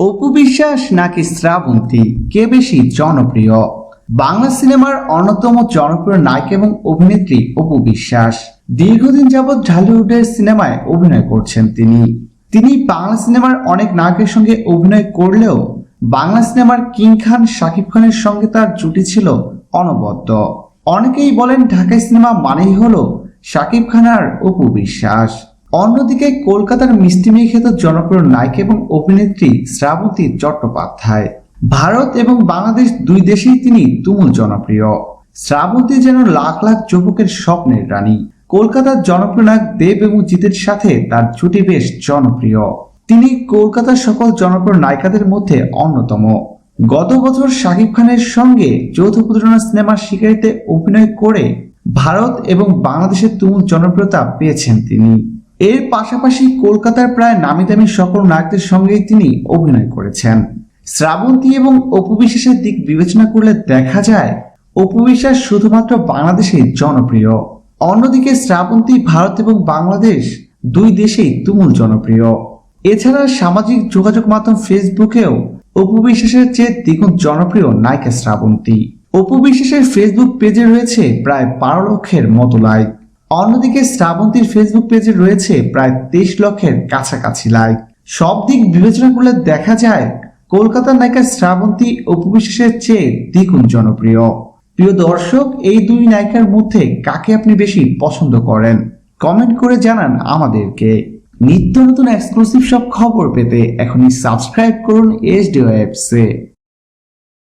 অপু বিশ্বাস নাকি শ্রাবন্তী? কে বেশি জনপ্রিয়? বাংলা সিনেমার অন্যতম জনপ্রিয় নায়ক এবং অভিনেত্রী অপু বিশ্বাস দীর্ঘদিন যাবৎ ঢালিউডের সিনেমায় অভিনয় করছেন তিনি। তিনি বাংলা সিনেমার অনেক নায়কের সঙ্গে অভিনয় করলেও বাংলা সিনেমার কিং খান, শাকিব খানের সঙ্গে তার জুটি ছিল অনবদ্য। অনেকেই বলেন ঢাকাই সিনেমা মানেই হলো শাকিব খান আর অপু বিশ্বাস অন্যদিকে কলকাতার মিষ্টি মেয়ে খ্যাত জনপ্রিয় নায়ক এবং অভিনেত্রী শ্রাবন্তী চট্টোপাধ্যায়। ভারত এবং বাংলাদেশ দুই দেশেই তিনি তুমুল জনপ্রিয়। শ্রাবতী যেন লাখ লাখ যুবকের স্বপ্নের রানী। কলকাতার জনপ্রিয় নায়ক দেব এবং জিতের সাথে তার জুটি বেশ জনপ্রিয়। তিনি কলকাতার সকল জনপ্রিয় নায়িকাদের মধ্যে অন্যতম। গত বছর শাকিব খানের সঙ্গে যৌথ প্রযোজনা সিনেমার শিকারিতে অভিনয় করে ভারত এবং বাংলাদেশের তুমুল জনপ্রিয়তা পেয়েছেন তিনি। এর পাশাপাশি কলকাতার প্রায় নামি দামি সকল নায়কদের সঙ্গেই তিনি অভিনয় করেছেন। শ্রাবন্তী এবং অপু বিশ্বাসের দিক বিবেচনা করলে দেখা যায়, অপু বিশ্বাস শুধুমাত্র বাংলাদেশে জনপ্রিয়। অন্যদিকে শ্রাবন্তী ভারত এবং বাংলাদেশ দুই দেশেই তুমুল জনপ্রিয়। এছাড়া সামাজিক যোগাযোগ মাধ্যম ফেসবুকেও অপু বিশ্বাসের চেয়ে দ্বিগুণ জনপ্রিয় নায়িকা শ্রাবন্তী। অপু বিশ্বাসের ফেসবুক পেজে রয়েছে প্রায় বারো লক্ষের মতো লাইক অন্যদিকে শ্রাবন্তীর ফেসবুক পেজে রয়েছে প্রায় তেইশ লক্ষের কাছাকাছি লাইক সব দিক বিবেচনা করলে দেখা যায়, কলকাতার নায়িকা শ্রাবন্তী অপু বিশ্বাসের চেয়ে দ্বিগুণ জনপ্রিয়। প্রিয় দর্শক, এই দুই নায়িকার মধ্যে কাকে আপনি বেশি পছন্দ করেন? কমেন্ট করে জানান আমাদেরকে। নিত্য নতুন এক্সক্লুসিভ সব খবর পেতে এখনই সাবস্ক্রাইব করুন এস ডি